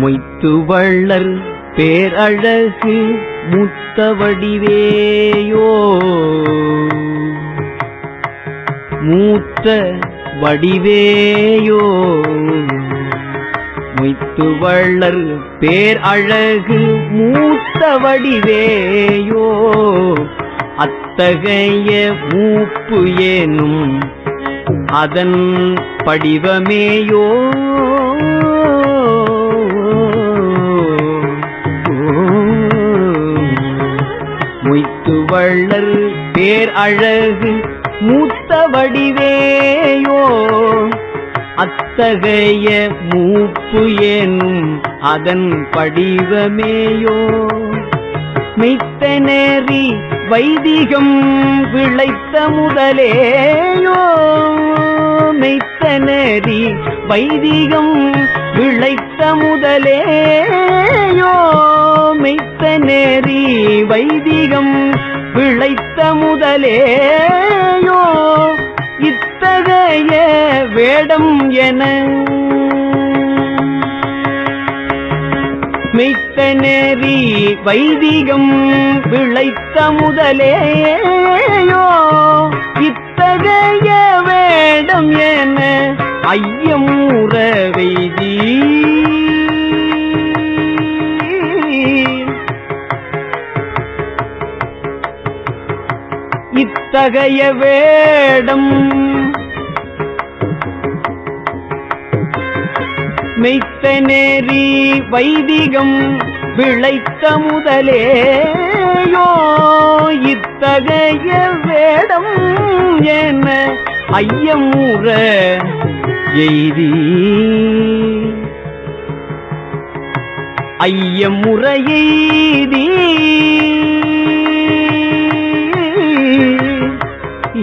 மொய்த்து வள்ளர் பேரழகு முத்த வடிவேயோ மூத்த வடிவேயோ. மொய்த்து வள்ளர் பேரழகு மூத்த வடிவேயோ அத்தகைய மூப்பு ஏனும் அதன் படிவமேயோ. திருவள்ளர் பேர் அழகு மூத்த வடிவேயோ அத்தகைய மூப்பு ஏனும் அதன் படிவமேயோ. மித்த நேரி வைதிகம் விளைத்த முதலேயோ. மெய்த்த நேரி வைதிகம் விளைத்த முதலேயோ. மெய்த்த நேரி வைதிகம் விளைத்த முதலேயோ இத்தகைய வேடம் என. மெய்த்த நேரி வைதிகம் விளைத்த முதலேயோ இத்தகைய வேடம் என. ஐயம் உற உறவெய்தி இத்தகைய வேடம் மெய்த்த நேரி வைதிகம் விளைத்த முதலேயோ? இத்தகைய வேடம் என ஐயமுற எய்தி. ஐயமுறையை